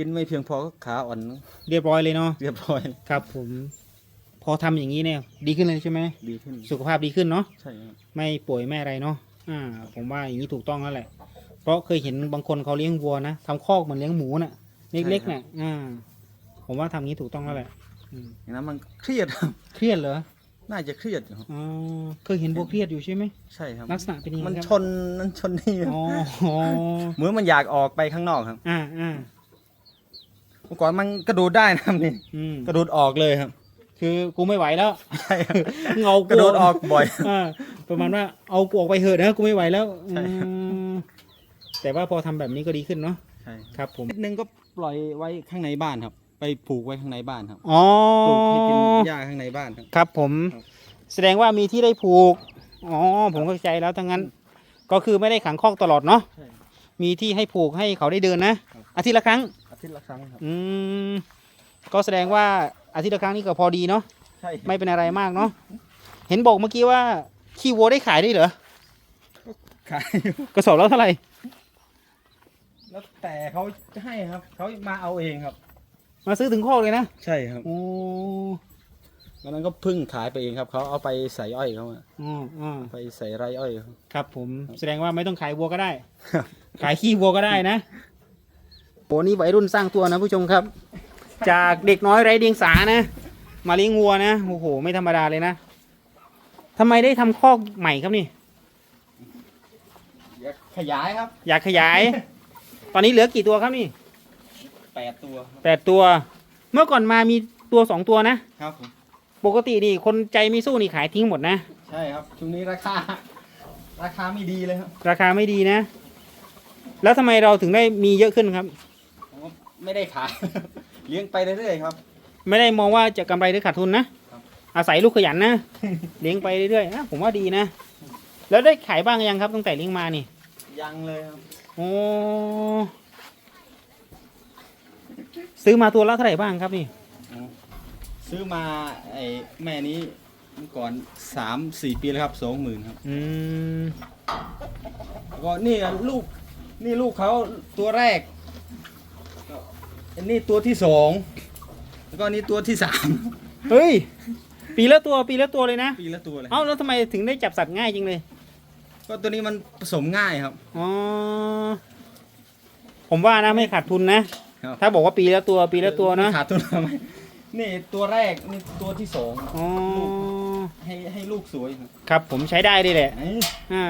กินไม่เพียงพอก็ขาอ่อนเรียบร้อยเลยเนาะเรียบร้อยครับผม พอทำอย่างนี้เนี่ย ดีขึ้นเลยใช่ไหมดีขึ้นสุขภาพดีขึ้นเนาะใช่ครับไม่ป่วยไม่อะไรเนาะอ่า ผมว่าอย่างนี้ถูกต้องแล้วแหละ เพราะเคยเห็นบางคนเขาเลี้ยงวัวนะทำคอกเหมือนเลี้ยงหมูน่ะเล็กๆน่ะอ่า ผมว่าทำงี้ถูกต้องแล้วแหละอืมอย่างนั้นมันเครียดครับ เครียดเหรอน่าจะเครียดอยู่ครับอ๋อเคยเห็นวัวเครียดอยู่ใช่ไหมใช่ครับ ลักษณะเป็นยังไงมันครับชนนั่นชนนี่อ๋ออ๋อเหมือนมันอยากออกไปข้างนอกครับ อ่าอ่า เมื่อก่อนมันกระโดดได้นะครับนี่อืมกระโดดออกเลยครับ คือกูไม่ไหวแล้ว ใช่ครับเงากระโดดออกบ่อย อ่าประมาณว่าเอากูออกไปเถอะนะกูไม่ไหวแล้วใช่ครับ อืมแต่ว่าพอทำแบบนี้ก็ดีขึ้นเนาะใช่ครับ ผมนิดนึงก็ปล่อยไว้ข้างในบ้านครับ ไปผูกไว้ข้างในบ้านครับอ๋อ ปลูกให้กินหญ้าข้างในบ้านครับ ครับผมครับ แสดงว่ามีที่ได้ผูก อ๋อ ผมเข้าใจแล้วทั้งนั้น ก็คือไม่ได้ขังคอกตลอดเนาะใช่ มีที่ให้ผูกให้เขาได้เดินนะครับ อาทิตย์ละครั้งอา ทิตย์ละครั้งครับ อืมก็แสดงว่าอาทิตย์ละครั้งนี่ก็พอดีเนาะใช่ไม่เป็นอะไรมากเนาะเห็นบอกเมื่อกี้ว่าขี้วัวได้ขายได้เหรอขายอยู่กระสอบแล้วเท่าไหร่แล้วแต่เขาจะให้ครับ เขามาเอาเองครับ มาซื้อถึงคอกเลยนะใช่ครับโอ้วันนั้นก็เพึ่งขายไปเองครับ เขาเอาไปใส่อ้อยเขาอะอ๋ออ๋อไปใส่ไรอ้อยเขา ครับผมแสดงว่าไม่ต้องขายวัวก็ได้ ครับ ขายขี้วัวก็ได้นะ โหนี่วัยรุ่นสร้างตัวนะผู้ชมครับ จากเด็กน้อยไร้เดียงสานะ มาเลี้ยงวัวนะโอ้โห ไม่ธรรมดาเลยนะทำไมได้ทำคอกใหม่ครับนี่ อยากขยายครับอยากขยาย ตอนนี้เหลือกี่ตัวครับนี่แปดตัวครับแปดตัว เมื่อก่อนมามีตัวสองตัวนะ ครับผมปกตินี่คนใจไม่สู้นี่ขายทิ้งหมดนะ ใช่ครับช่วงนี้ราคา ราคาไม่ดีเลยครับ ราคาไม่ดีนะ แล้วทำไมเราถึงได้มีเยอะขึ้นครับผมก็ ไม่ได้ขาย เลี้ยงไปเรื่อยๆครับ ไม่ได้มองว่าจะกำไรหรือขาดทุนนะ ครับ อาศัยลูกขยันนะ เลี้ยงไปเรื่อยๆนะผมว่าดีนะ แล้วได้ขายบ้างยังครับตั้งแต่เลี้ยงมานี่ ยังเลยครับโอ้ ซื้อมาตัวละเท่าไหร่บ้างครับนี่ซื้อมาไอ้แม่นี้เมื่อก่อนสามสี่ปีแล้วครับสองหมื่นครับอืม แล้วก็นี่อะลูกนี่ลูกเขาตัวแรกก็ อันนี้ตัวที่สองแล้วก็อันนี่ตัวที่สามเฮ้ย ปีละตัวปีละตัวเลยนะ ปีละตัวเลยเอ้าแล้วทำไมถึงได้จับสัตว์ง่ายจริงเลย ก็ตัวนี้มันผสมง่ายครับ อ๋อ ผมว่านะไม่ขาดทุนนะ ครับ ถ้าบอกว่าปีละตัวปีละตัวนะ ขาดทุนทำไมนี่ตัวแรกนี่ตัวที่สองอ๋อ ให้ให้ลูกสวยครับครับผมใช้ได้เลยแหละไอ้อ่า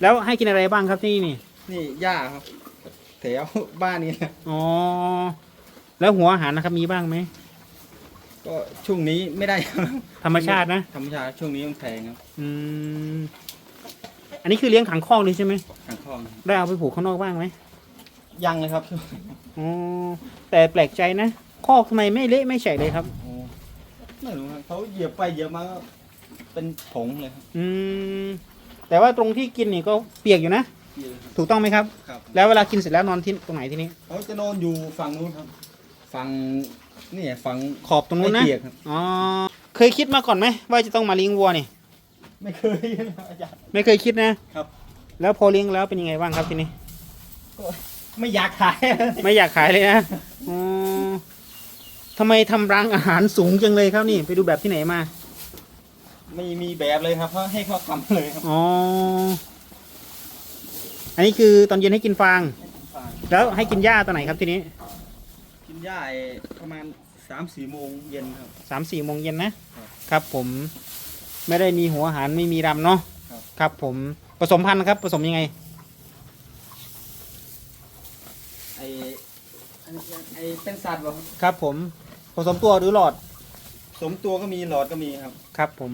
แล้วให้กินอะไรบ้างครับที่นี่ นี่หญ้าครับ แถวบ้านนี้แหละอ๋อ แล้วหัวอาหารนะครับมีบ้างไหมก็ช่วงนี้ไม่ได้ธรรมชาตินะ ธรรมชาติช่วงนี้มันแพงครับอืมอันนี้คือเลี้ยงขังคอกเลยใช่ไหมทางคลองได้เอาไปผูกข้างนอกบ้างไหมยังเลยครับอ๋อแต่แปลกใจนะคอกทำไมไม่เละไม่แฉะเลยครับ โอ้ไม่รู้ครับเขาเหยียบไปเหยียบมาก็เป็นผงเลยครับอืมแต่ว่าตรงที่กินนี่ก็เปียกอยู่นะเปียกเลยครับถูกต้องไหมครับ ครับแล้วเวลากินเสร็จแล้วนอนที่ตรงไหนที่นี้เขาจะนอนอยู่ฝั่งนู้นครับ ฝั่งนี่ฝั่งขอบตรงนู้นนะไม่เปียกครับ อ๋อเคยคิดมาก่อนไหมว่าจะต้องมาเลี้ยงวัวนี่ ไม่เคยนะอาจารย์ ไม่เคยคิดนะครับ แล้วพอเลี้ยงแล้วเป็นยังไงบ้างครับทีนี้ ไม่อยากขาย ไม่อยากขายเลยนะอ๋อทำไมทำรังอาหารสูงจังเลยครับนี่ ไปดูแบบที่ไหนมา ไม่มีแบบเลยครับเพราะให้เขาทำเลยครับอ๋อ อันนี้คือตอนเย็นให้กินฟาง แล้วให้กินหญ้าตอนไหนครับทีนี้กิน หญ้าไอ้ประมาณสามสี่โมงเย็นครับ สามสี่โมงเย็นนะ ครับครับผมไม่ได้มีหัวอาหารไม่มีรำเนาะครับ ครับผมผสมพันธุ์ครับผสมยังไง ไอ้อันนี้ไอ้เป็นสัตว์เหรอครับครับผมผสมตัวหรือหลอดผสมตัวก็มีหลอดก็มีครับครับ ผม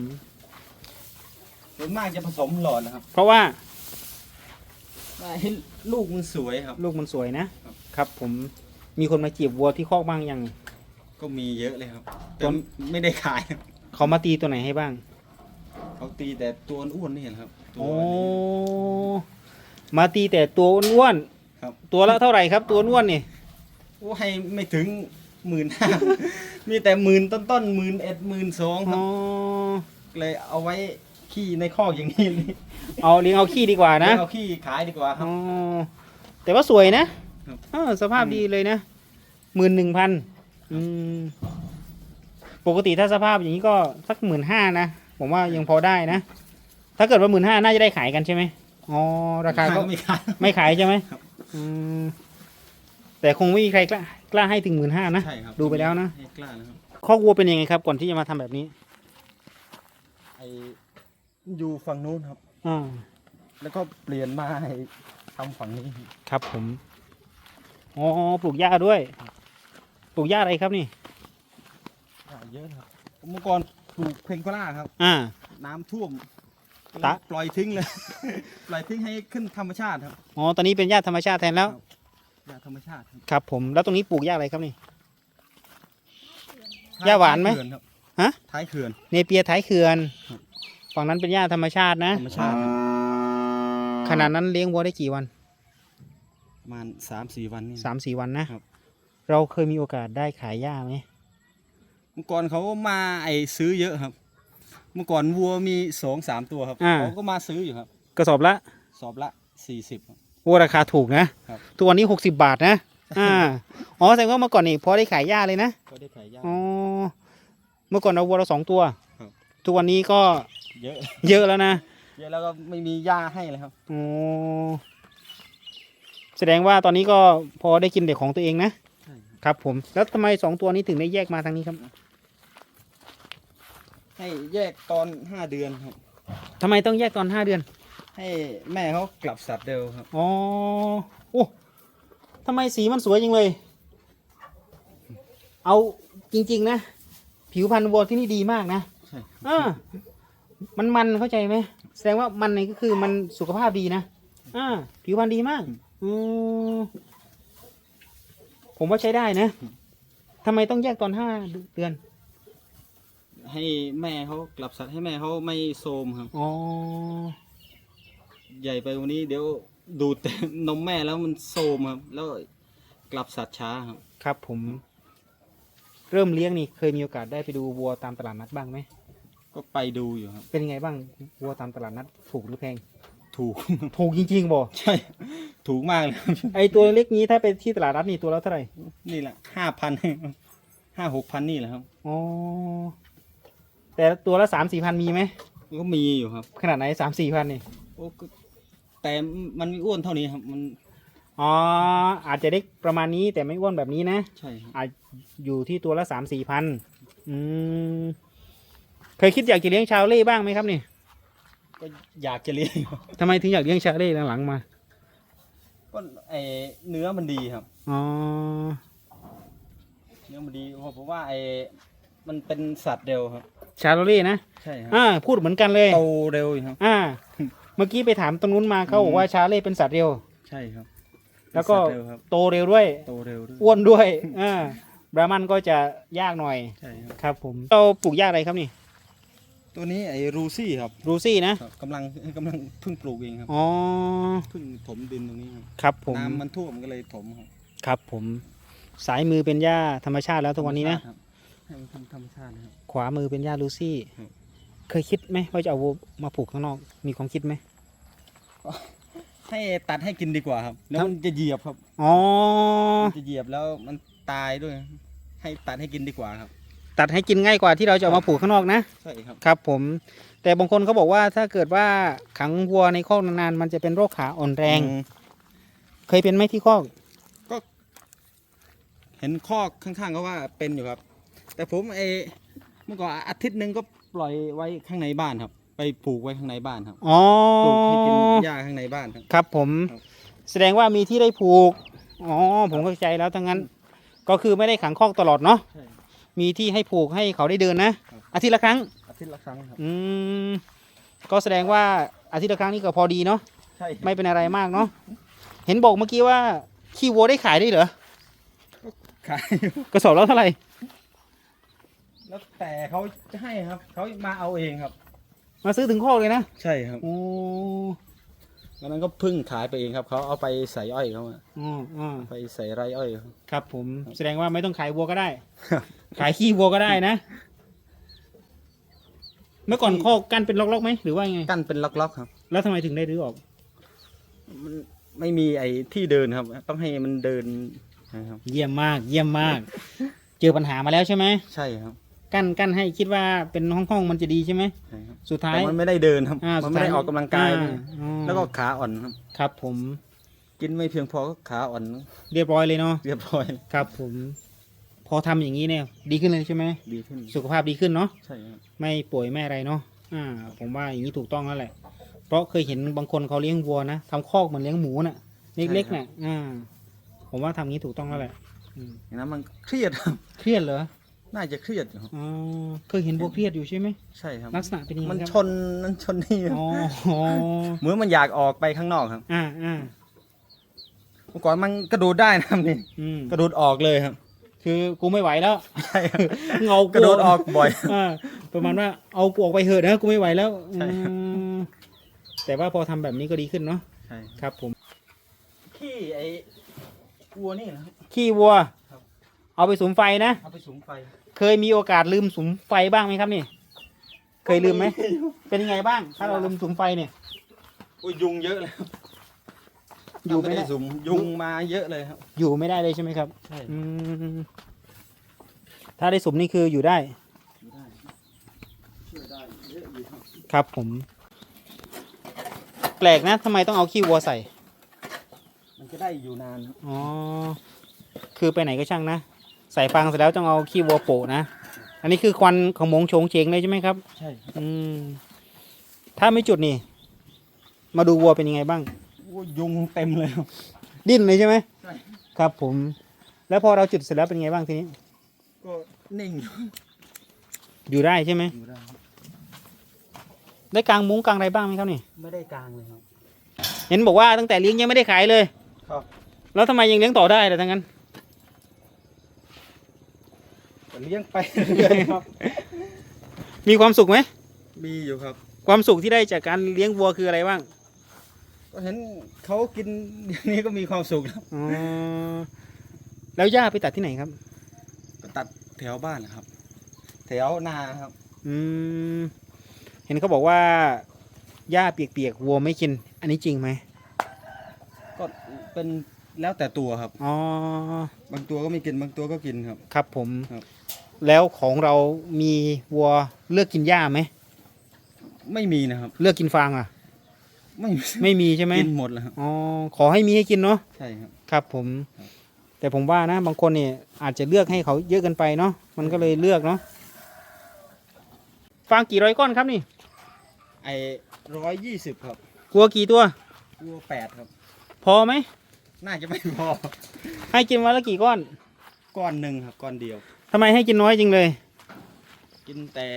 ส่วนมากจะผสมหลอดนะครับเพราะว่าว่าให้ลูกมันสวยครับ ลูกมันสวยนะครับ ครับผม มีคนมาจีบวัวที่คอกบ้างยัง ก็มีเยอะเลยครับต้แต่นไม่ได้ขายครับเขามาตีตัวไหนให้บ้าง เขาตีแต่ตัวอ้วนนี่แหละครับตัวโอ้นี้ มาตีแต่ตัวอ้วนครับๆตัวละเท่าไหร่ครับ ตัวอ้วนนี่โอ้ให้ไม่ถึงหมื่นห้า มีแต่หมื่นต้นต้นหมื่นเอ็ดหมื่นสองคอ๋รับอเลยเอาไว้ขี้ในคอกอย่างนี้เลยเอาเลี้ยงเอาขี้ดีกว่านะเอาขี้ขายดีกว่าครับ อ๋อแต่ว่าสวยนะ ครับเออสภาพดีเลยนะหมื่นหนึ่งพันปกติถ้าสภาพอย่างนี้ก็สักหมื่นห้านะ ผมว่ายังพอได้นะ ถ้าเกิดว่าหมื่นห้าน่าจะได้ขายกันใช่ไหมอ๋อราคาก็ไม่ขายไม่ขายใช่ไหมครับอืมแต่คงไม่มีใครกล้ากล้าให้ถึงหมื่นห้านะ ใช่ครับดูไปแล้วนะให้กล้านะครับคอกวัวเป็นยังไงครับ ก่อนที่จะมาทำแบบนี้ไออยู่ฝั่งนู้นครับอ่าแล้วก็เปลี่ยนมาให้ทำฝั่งนี้ ครับผม อ๋อปลูกหญ้าด้วย ปลูกหญ้าอะไรครับนี่เยอะครับเมื่อก่อนปลูกเพลงโคราครับ อ่า น้ำท่วมตะ ปล่อยทิ้งเลย ปล่อยทิ้งให้ขึ้นธรรมชาติครับ อ๋อตอนนี้เป็นหญ้าธรรมชาติแทนแล้วยาธรรมชาติครับครับ ผมแล้วตรงนี้ปลูกหญ้าอะไรครับนี่ หญ้าหวานไหมท้ยเขื่อครับฮะ ท้ายเขื่อน เนเปียท้ายเขื่อนครับ ฝั่งนั้นเป็นหญ้าธรรมชาตินะ ธรรมชาติครับขนาดนั้นเลี้ยงวัวได้กี่วัน ประมาณสามสี่วันนี่ สามสี่วันนะ ครับ เราเคยมีโอกาสได้ขายหญ้าไหมเมื่อก่อนเขามาไอซื้อเยอะครับ เมื่อก่อนวัวมีสองสามตัวครับอ่า เขาก็มาซื้ออยู่ครับ กระสอบละสอบละสี่สิบ วัวราคาถูกนะ ครับทุกวันนี้หกสิบาทนะ อ่า อ๋อแสดงว่าเมื่อก่อนนี่พอได้ขายหญ้าเลยนะ ก็ได้ขายยาอ๋อ เมื่อก่อนเราวัวเราสองตัว ครับ ทุกวันนี้ก็เยอะ เยอะแล้วนะ เยอะแล้วก็ไม่มีหญ้าให้เลยครับ อ๋อ แสดงว่าตอนนี้ก็พอได้กินเด็กของตัวเองนะ ใช่ครับผม แล้วทำไมสองตัวนี้ถึงได้แยกมาทางนี้ครับให้แยกตอนห้าเดือนครับ ทำไมต้องแยกตอนห้าเดือน ให้แม่เขากลับสัตว์เร็วครับ อ๋อ โอ้ทำไมสีมันสวยจังเลย เอาจริง ๆ นะ ผิวพรรณวัวที่นี่ดีมากนะใช่อ่ามันมันเข้าใจไหม แสดงว่ามันนี่ก็คือมันสุขภาพดีนะอ่าผิวพรรณดีมาก อืมผมว่าใช้ได้นะทำไมต้องแยกตอนห้าเดือน ให้แม่เขากลับสัตว์ให้แม่เขาไม่โทรมครับ อ๋อ ใหญ่ไปวันนี้เดี๋ยวดูดแต่นมแม่แล้วมันโทรมครับ แล้วกลับสัตว์ช้าครับ ครับผม เริ่มเลี้ยงนี่เคยมีโอกาสได้ไปดูวัวตามตลาดนัดบ้างไหม ก็ไปดูอยู่ครับ เป็นยังไงบ้างวัวตามตลาดนัดถูกหรือแพง ถูก ถูกจริงๆบ่ใช่ ถูกมากเลยครับไอตัวเล็กนี้ถ้าไปที่ตลาดนัดนี่ตัวละเท่าไหร่นี่แหละห้าพันห้าหกพันนี่แหละครับอ๋อแต่ตัวละสามสี่พันมีไหมก็มีอยู่ครับ ขนาดไหนสามสี่พันนี่โอ้ก็แต่มันไม่อ้วนเท่านี้ครับมันอ๋ออาจจะได้ประมาณนี้แต่ไม่อ้วนแบบนี้นะใช่ครับอาจอยู่ที่ตัวละสามสี่พันอืมเคยคิดอยากจะเลี้ยงชาวเล่บ้างไหมครับนี่ ก็อยากจะเลี้ยงทำไมถึงอยากเลี้ยงชาวเล่หลังๆมา ก็ไอเนื้อมันดีครับ อ๋อ เนื้อมันดีเพราะผมว่าไอมันเป็นสัตว์เร็วครับ ชาวเล่นะ ใช่ครับอ่า พูดเหมือนกันเลย โตเร็วอยู่ครับ อ่า เมื่อกี้ไปถามตรงนู้นมาเขาบอกว่าชาเล่เป็นสัตว์เร็ว ใช่ครับ แล้วก็เป็นสัตเร็วครับโตเร็วด้วย โตเร็วด้วยอ้วนด้วย อ่า บรามันก็จะยากหน่อย ใช่ครับ ครับผม เราปลูกหญ้าอะไรครับนี่ ตัวนี้ไอ้รูซี่ครับรูซี่นะ ครับกำลังกำลังเพิ่งปลูกเองครับอ๋อ เพิ่งถมดินตรงนี้ครับครับผม น้ำมันท่วมก็เลยถมครับครับผม สายมือเป็นหญ้าธรรมชาติแล้วทุกวันนี้นะ ธรรมชาติครับให้มันทำธรรมชาตินะครับ ขวามือเป็นหญ้าลูซี่ ครับ เคยคิดไหมว่าจะเอาวัวมาผูกข้างนอก มีความคิดไหม ให้ตัดให้กินดีกว่าครับ แล้วมันจะเหยียบครับอ๋อ มันจะเหยียบแล้วมันตายด้วย ให้ตัดให้กินดีกว่าครับ ตัดให้กินง่ายกว่าที่เราจะเอามาผูกข้างนอกนะ ใช่ครับ ครับผม แต่บางคนเขาบอกว่าถ้าเกิดว่าขังวัวในคอกนานๆมันจะเป็นโรคขาอ่อนแรง อืมเคยเป็นไหมที่คอก เห็นคอกข้างๆก็ว่าเป็นอยู่ครับ แต่ผมไอเมื่อก่อนอาทิตย์หนึ่งก็ปล่อยไว้ข้างในบ้านครับ ไปปลูกไว้ข้างในบ้านครับอ๋อ ปลูกให้กินหญ้าข้างในบ้านครับ ครับผม ครับ แสดงว่ามีที่ได้ผูก อ๋อ ผมเข้าใจแล้วทั้งนั้น ก็คือไม่ได้ขังคอกตลอดเนาะ ใช่ มีที่ให้ผูกให้เขาได้เดินนะ ครับ อาทิตย์ละครั้ง อาทิตย์ละครั้งครับ อืมก็แสดงว่าอาทิตย์ละครั้งนี่ก็พอดีเนาะใช่ไม่เป็นอะไรมากเนาะเห็นบอกเมื่อกี้ว่าขี้วัวได้ขายได้เหรอขาย กระสอบแล้วเท่าไหร่แล้วแต่เขาจะให้ครับ เขามาเอาเองครับ มาซื้อถึงคอกเลยนะ ใช่ครับ โอ้ วันนั้นก็เพึ่งขายไปเองครับ เขาเอาไปใส่อ้อยเขาอะอืมอืมไปใส่ไรอ้อยเขาครับผม แสดงว่าไม่ต้องขายวัวก็ได้ ขายขี้วัวก็ได้นะ เมื่อก่อนคอกกันเป็นล็อกๆไหมหรือว่าไง กั้นเป็นล็อกๆครับ แล้วทำไมถึงได้รื้อออก มันไม่มีไอ้ที่เดินครับ ต้องให้มันเดินนะครับ เยี่ยมมาก เยี่ยมมาก เจอปัญหามาแล้วใช่ไหม ใช่ครับ กั้นกั้นให้คิดว่าเป็นห้องห้องๆมันจะดีใช่ไหม ใช่ครับสุดท้าย แต่มันไม่ได้เดินครับ อ่ามันไม่ได้สุท้ออกกำลังกายอ่เลยอ๋อ แล้วก็ขาอ่อนครับ ครับผม กินไม่เพียงพอก็ขาอ่อนเรียบร้อยเลยเนาะเรียบร้อยครับผม พอทำอย่างนี้เนี่ย ดีขึ้นเลยใช่ไหมดีขึ้นสุขภาพดีขึ้นเนาะ ใช่ครับ ไม่ป่วยไม่อะไรเนาะ อ่า ผมว่าอย่างนี้ถูกต้องแล้วแหละ เพราะเคยเห็นบางคนเขาเลี้ยงวัวนะทำคอกเหมือนเลี้ยงหมูน่ะ เล็กๆน่ะ อ่า ผมว่าทำอย่างนี้ถูกต้องแล้วแหละอืมอย่างนั้นมันเครียดครับ เครียดเหรอ น่าจะเครียดอยู่ครับอ๋อเคยเห็นวัวเครียดอยู่ใช่ไหมใช่ครับ ลักษณะเป็นยังไงมันครับชนนั่นชนนี่ครับอ๋ออ๋อเหมือนมันอยากออกไปข้างนอกครับอ่าอ่าเมื่อก่อนมันกระโดดได้นะครับนี่อืมกระโดดออกเลยครับคือกูไม่ไหวแล้ว ใช่ครับเงากระโดดออกบ่อย อ่าประมาณว่าเอากูออกไปเถอะนะกูไม่ไหวแล้วใช่ครับ อืมแต่ว่าพอทำแบบนี้ก็ดีขึ้นเนาะใช่ครับผมขี้ไอ้วัวนี่นะครับขี้วัวครับ เอาไปสุมไฟนะ เอาไปสูงไฟเคยมีโอกาสลืมสุมไฟบ้างไหมครับนี่ เคยลืมไหม เป็นยังไงบ้าง ถ้าเราลืมสุมไฟเนี่ย อุ้ยยุงเยอะเลยครับอยู่ไม่ไม่ได้ได้สูงยุงมาเยอะเลยครับ อยู่ไม่ได้เลยใช่ไหมครับ ใช่อืมถ้าได้สุมนี่คืออยู่ได้ช่วยได้เยอะอยู่ครับครับผม แปลกนะทำไมต้องเอาขี้วัวใส่ มันจะได้อยู่นานครับอ๋อ คือไปไหนก็ช่างนะ ใส่ฟางเสร็จแล้วต้องเอาขี้วัวโปะนะ อันนี้คือควันของมงโฉงเฉงเลยใช่ไหมครับ ใช่ครับอืมถ้าไม่จุดนี่ มาดูวัวเป็นยังไงบ้างอุ้ยยุงเต็มเลยครับดิ้นเลยใช่ไหมใช่ครับผม แล้วพอเราจุดเสร็จแล้วเป็นไงบ้างทีนี้ ก็นิ่งอยู่อยู่ได้ใช่ไหมอยู่ได้ครับได้กางมุ้งกางอะไรบ้างไหมครับนี่ ไม่ได้กลางเลยครับ เห็นบอกว่าตั้งแต่เลี้ยงยังไม่ได้ขายเลยครับ แล้วทำไมยังเลี้ยงต่อได้ล่ะทั้งนั้น ก็เลี้ยงไปเรื่อยๆครับ มีความสุขไหม มีอยู่ครับ ความสุขที่ได้จากการเลี้ยงวัวคืออะไรบ้าง ก็เห็นเขากินอย่างนี้ก็มีความสุขครับอ๋อ แล้วหญ้าไปตัดที่ไหนครับ ก็ตัดแถวบ้านนะครับ แถวนาครับ อืม เห็นเขาบอกว่าหญ้าเปียกๆวัวไม่กิน อันนี้จริงไหมก็เป็นแล้วแต่ตัวครับ อ๋อ บางตัวก็ไม่กินบางตัวก็กินครับ ครับผม ครับ แล้วของเรามีวัวเลือกกินหญ้าไหมไม่มีนะครับ เลือกกินฟางอะ ไม่มีไม่มีใช่ไหมกินหมดแล้วครับอ๋อขอให้มีให้กินเนาะใช่ครับ ครับผมครับแต่ผมว่านะบางคนเนี่ยอาจจะเลือกให้เขาเยอะเกินไปเนาะมันก็เลยเลือกเนาะฟางกี่ร้อยก้อนครับนี่ ไอ้ร้อยยี่สิบครับวัวกี่ตัว วัวแปดครับ พอไหมน่าจะไม่พอ ให้กินวันละกี่ก้อน ก้อนหนึ่งครับก้อนเดียวทำไมให้กินน้อยจริงเลย กินแต่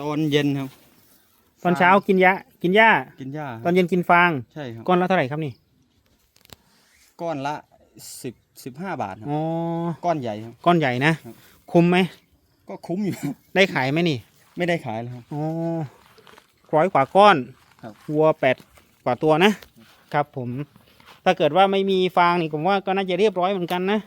ตอนเย็นครับ ตอนเช้ากินยากินหญ้า กินหญ้าตอนเย็นกินฟาง ใช่ครับก้อนละเท่าไหร่ครับนี่ ก้อนละสิบสิบห้าบาทครับอ๋อ ก้อนใหญ่ครับ ก้อนใหญ่นะ ครับ คุ้มไหม ก็คุ้มอยู่ครับได้ขายไหมนี่ ไม่ได้ขายเลยครับ อ๋อร้อยกว่าก้อนครับวัวแปดกว่าตัวนะ ครับผม ถ้าเกิดว่าไม่มีฟางนี่ผมว่าก็น่าจะเรียบร้อยเหมือนกันนะ